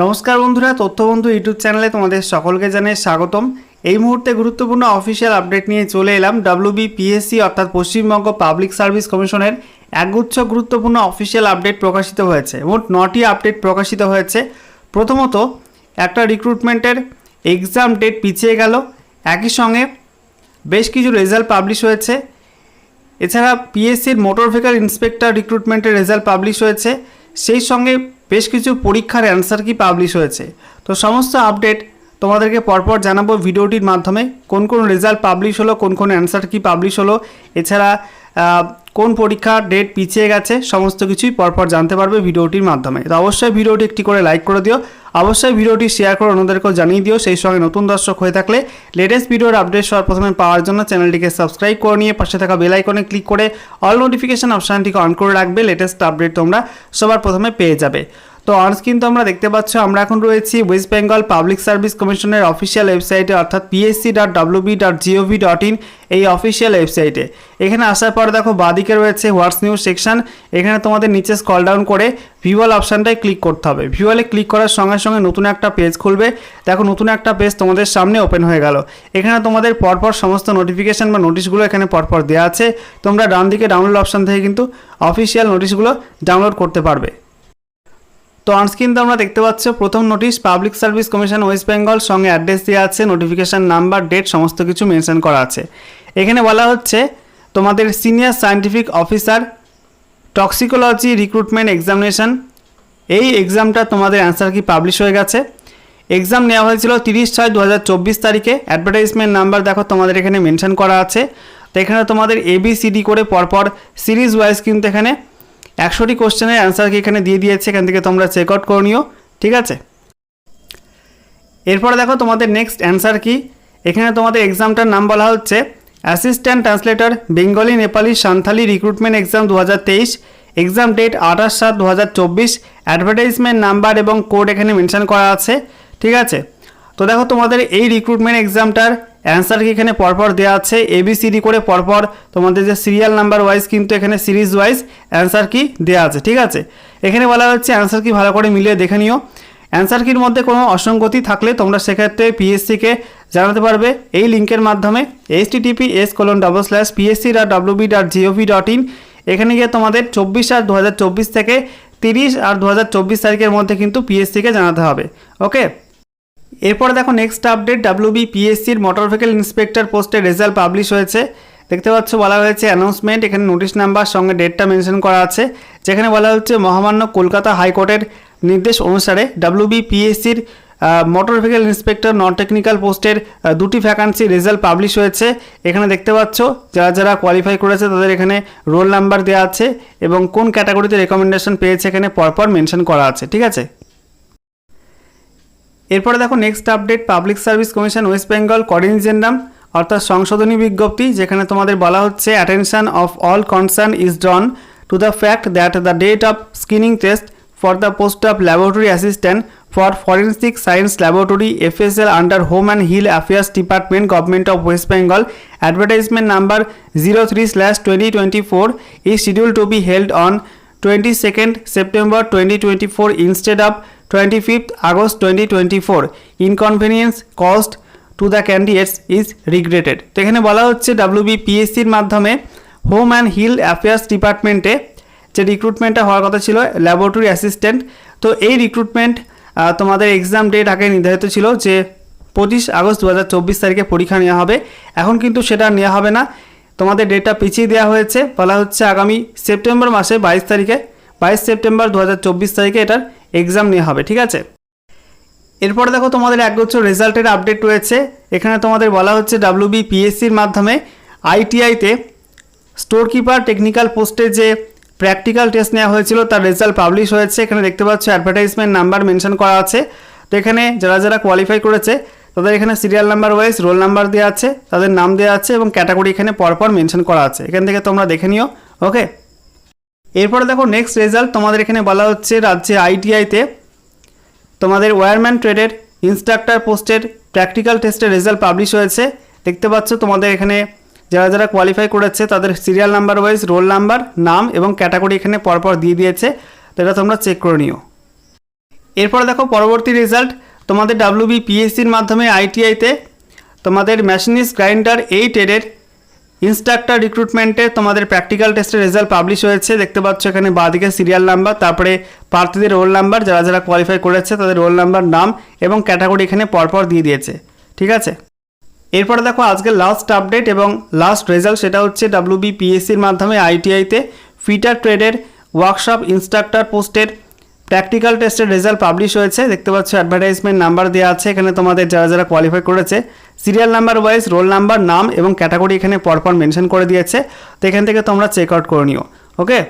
নমস্কার বন্ধুরা, তথ্যবন্ধু ইউটিউব চ্যানেলে তোমাদের সকলকে জানাই স্বাগতম। এই মুহূর্তে গুরুত্বপূর্ণ অফিসিয়াল আপডেট নিয়ে চলে এলাম ডাব্লিউবিপিএসসি অর্থাৎ পশ্চিমবঙ্গ পাবলিক সার্ভিস কমিশনের একগুচ্ছ গুরুত্বপূর্ণ অফিসিয়াল আপডেট প্রকাশিত হয়েছে। মোট নটি আপডেট প্রকাশিত হয়েছে। প্রথমত, একটা রিক্রুটমেন্টের এক্সাম ডেট পিছিয়ে গেল। একই সঙ্গে বেশ কিছু রেজাল্ট পাবলিশ হয়েছে। এছাড়া পিএসসির মোটর ভেহিকল ইন্সপেক্টর রিক্রুটমেন্টের রেজাল্ট পাবলিশ হয়েছে। সেই সঙ্গে বেশ কিছু পরীক্ষার অ্যান্সার কি পাবলিশ হয়েছে। তো সমস্ত আপডেট তোমাদেরকে পরপর জানাব ভিডিওটির মাধ্যমে, কোন কোন রেজাল্ট পাবলিশ হলো, কোন কোন অ্যান্সার কি পাবলিশ হলো। এছাড়া কোন পরীক্ষার ডেট পিছিয়ে গেছে, সমস্ত কিছুই পরপর জানতে পারবে ভিডিওটির মাধ্যমে। তো অবশ্যই ভিডিওটি একটি করে লাইক করে দিও। অবশ্যই ভিডিওটি শেয়ার করে অন্যদেরকেও জানিয়ে দিও। সেই সঙ্গে নতুন দর্শক হয়ে থাকলে লেটেস্ট ভিডিওর আপডেট সবার প্রথমে পাওয়ার জন্য চ্যানেলটিকে সাবস্ক্রাইব করে নিয়ে পাশে থাকা বেল আইকনে ক্লিক করে অল নোটিফিকেশান অপশানটিকে অন করে রাখবে। লেটেস্ট আপডেট তোমরা সবার প্রথমে পেয়ে যাবে। তো অন স্ক্রিন তোমরা দেখতে পাচ্ছ, আমরা এখন রয়েছি ওয়েস্ট বেঙ্গল পাবলিক সার্ভিস কমিশনের অফিসিয়াল ওয়েবসাইটে অর্থাৎ PSC dot WB dot GOV dot in এই অফিসিয়াল ওয়েবসাইটে এখানে আসার পর দেখো, বাদিকে রয়েছে হোয়াটস নিউজ সেকশন এখানে তোমাদের নিচে স্কল ডাউন করে ভিউয়াল অপশানটায় ক্লিক করতে হবে। ভিউয়ালে ক্লিক করার সঙ্গে সঙ্গে নতুন একটা পেজ খুলবে। দেখো, নতুন একটা পেজ তোমাদের সামনে ওপেন হয়ে গেল। এখানে তোমাদের পরপর সমস্ত নোটিফিকেশন বা নোটিশগুলো এখানে পরপর দেওয়া আছে। তোমরা ডান দিকে ডাউনলোড অপশান থেকে কিন্তু অফিসিয়াল নোটিশগুলো ডাউনলোড করতে পারবে। তো অনস্ক্রিন তোমরা দেখতে পাচ্ছ, প্রথম notice public service commission West Bengal সঙ্গে অ্যাড্রেস দেওয়া আছে নোটিফিকেশান নাম্বার ডেট সমস্ত কিছু মেনশন করা আছে। এখানে বলা হচ্ছে, তোমাদের senior scientific officer toxicology recruitment examination এই এক্সামটা তোমাদের অ্যান্সার কি পাবলিশ হয়ে গেছে। এক্সাম নেওয়া হয়েছিল তিরিশ ছয় দু তারিখে অ্যাডভার্টাইজমেন্ট নাম্বার দেখো তোমাদের এখানে মেনশন করা আছে। তো এখানে তোমাদের এবিসিডি করে পরপর সিরিজ ওয়াইজ কিন্তু এখানে একশোটি কোশ্চেনের অ্যান্সার কি এখানে দিয়ে দিয়েছে, এখান থেকে তোমরা চেক আউট করে নিও, ঠিক আছে? এরপরে দেখো তোমাদের নেক্সট অ্যান্সার কি? এখানে তোমাদের এক্সামটার নাম বলা হচ্ছে assistant translator, Bengali Nepali Santhali recruitment exam দু হাজার তেইশ, এক্সাম ডেট আঠাশ সাত দু হাজার চব্বিশ, অ্যাডভার্টাইজমেন্ট নাম্বার এবং কোড এখানে মেনশন করা আছে, ঠিক আছে? তো দেখো তোমাদের এই রিক্রুটমেন্ট এক্সামটার অ্যান্সার কি এখানে পরপর দেওয়া আছে? এবিসিডি করে পরপর তোমাদের যে সিরিয়াল নাম্বার ওয়াইজ কিন্তু এখানে সিরিজ ওয়াইজ অ্যান্সার কি দেওয়া আছে, ঠিক আছে? এখানে বলা হচ্ছে অ্যান্সার কি ভালো করে মিলিয়ে দেখে নিও। অ্যান্সার কির মধ্যে কোনো অসঙ্গতি থাকলে তোমরা সেক্ষেত্রে পিএসসিকে জানাতে পারবে। এই লিঙ্কের মাধ্যমে H TP S colon double slash PSC dot WB dot GOV dot in এখানে গিয়ে তোমাদের চব্বিশ আর দু হাজার চব্বিশ থেকে তিরিশ আর দু হাজার চব্বিশ তারিখের মধ্যে কিন্তু পিএসসিকে জানাতে হবে। ওকে এরপরে দেখো নেক্সট আপডেট ডাব্লিউবি পিএসসির মোটর ভেহিকেল ইন্সপেক্টর পোস্টের রেজাল্ট পাবলিশ হয়েছে। দেখতে পাচ্ছ বলা হয়েছে অ্যানাউন্সমেন্ট এখানে নোটিশ নাম্বার সঙ্গে ডেটটা মেনশন করা আছে। যেখানে বলা হচ্ছে মহামান্য কলকাতা হাইকোর্টের নির্দেশ অনুসারে WB পিএসসির motor vehicle inspector non technical পোস্টের দুটি ভ্যাকান্সি রেজাল্ট পাবলিশ হয়েছে। এখানে দেখতে পাচ্ছ যারা যারা কোয়ালিফাই করেছে তাদের এখানে রোল নাম্বার দেওয়া আছে এবং কোন ক্যাটাগরিতে রেকমেন্ডেশন পেয়েছে এখানে পরপর মেনশন করা আছে, ঠিক আছে? এরপরে দেখো next update public service commission West Bengal coordination অর্থাৎ সংশোধনী বিজ্ঞপ্তি, যেখানে তোমাদের বলা হচ্ছে attention of all concern is drawn to the fact that the date of screening test for the post of laboratory assistant for forensic science laboratory FSL under home and hill affairs department government of West Bengal advertisement number zero three slash twenty twenty four is schedule to be held on 22nd September 2024 instead of 25th August 2024. Inconvenience caused to the candidates is regretted. তো এখানে বলা হচ্ছে ডাব্লিউবিপিএসসির মাধ্যমে home and hill affairs ডিপার্টমেন্টে যে রিক্রুটমেন্টটা হওয়ার কথা ছিল ল্যাবরেটরি অ্যাসিস্ট্যান্ট তো এই রিক্রুটমেন্ট তোমাদের এক্সাম ডেট আগে নির্ধারিত ছিল যে পঁচিশ আগস্ট দু হাজার চব্বিশ তারিখে পরীক্ষা নেওয়া হবে এখন কিন্তু সেটা নেওয়া হবে না তোমাদের ডেটটা পিছিয়ে দেওয়া হয়েছে বলা হচ্ছে আগামী সেপ্টেম্বর মাসে বাইশ তারিখে বাইশ সেপ্টেম্বর দু হাজার চব্বিশ তারিখে এটার এক্সাম নেওয়া হবে, ঠিক আছে? এরপরে দেখো তোমাদের একগুচ্ছ রেজাল্টের আপডেট রয়েছে। এখানে তোমাদের বলা হচ্ছে ডাব্লিউবি পিএসসির মাধ্যমে আইটিআইতে স্টোর কিপার টেকনিক্যাল পোস্টে যে প্র্যাকটিক্যাল টেস্ট নেওয়া হয়েছিল, তার রেজাল্ট পাবলিশ হয়েছে। এখানে দেখতে পাচ্ছ অ্যাডভার্টাইজমেন্ট নাম্বার মেনশন করা আছে। তো এখানে যারা যারা কোয়ালিফাই করেছে, তাদের এখানে serial number wise roll number দেওয়া আছে, তাদের নাম দেওয়া আছে এবং ক্যাটাগরি এখানে পরপর মেনশন করা আছে। এখান থেকে তোমরা দেখে নিও ওকে এরপরে দেখো নেক্সট রেজাল্ট তোমাদের এখানে বলা হচ্ছে রাজ্যে আইটিআইতে তোমাদের ওয়্যারম্যান ট্রেডের ইনস্ট্রাক্টর পোস্টের প্র্যাকটিক্যাল টেস্টের রেজাল্ট পাবলিশ হয়েছে। দেখতে পাচ্ছ তোমাদের এখানে যারা যারা কোয়ালিফাই করেছে তাদের serial number wise roll number নাম এবং ক্যাটাগরি এখানে পরপর দিয়ে দিয়েছে। এটা তোমরা চেক করে নিও। এরপরে দেখো পরবর্তী রেজাল্ট তোমাদের ডাব্লিউবি পিএসসির মাধ্যমে আইটিআইতে তোমাদের মেশিনিস্ট গ্রাইন্ডার এইট এর ইনস্ট্রাক্টর রিক্রুটমেন্টে তোমাদের প্র্যাকটিক্যাল টেস্টের রেজাল্ট পাবলিশ হয়েছে। দেখতে পাচ্ছ এখানে বাঁদিকে সিরিয়াল নাম্বার তারপরে প্রার্থীদের রোল নাম্বার যারা যারা কোয়ালিফাই করেছে তাদের রোল নাম্বার নাম এবং ক্যাটাগরি এখানে পরপর দিয়ে দিয়েছে। ঠিক আছে? এরপরে দেখো আজকের লাস্ট আপডেট এবং লাস্ট রেজাল্ট সেটা হচ্ছে ডাব্লিউবি পিএসসির মাধ্যমে আইটিআইতে ফিটার ট্রেডের ওয়ার্কশপ ইনস্ট্রাক্টর পোস্টের প্র্যাকটিক্যাল টেস্টের রেজাল্ট পাবলিশ হয়েছে। দেখতে পাচ্ছ অ্যাডভার্টাইজমেন্ট নাম্বার দেওয়া আছে। এখানে তোমাদের যারা যারা কোয়ালিফাই করেছে serial number wise, roll number, নাম এবং ক্যাটাগরি এখানে পরপর মেনশন করে দিয়েছে। তো এখান থেকে তোমরা চেক আউট করে নিও, ওকে?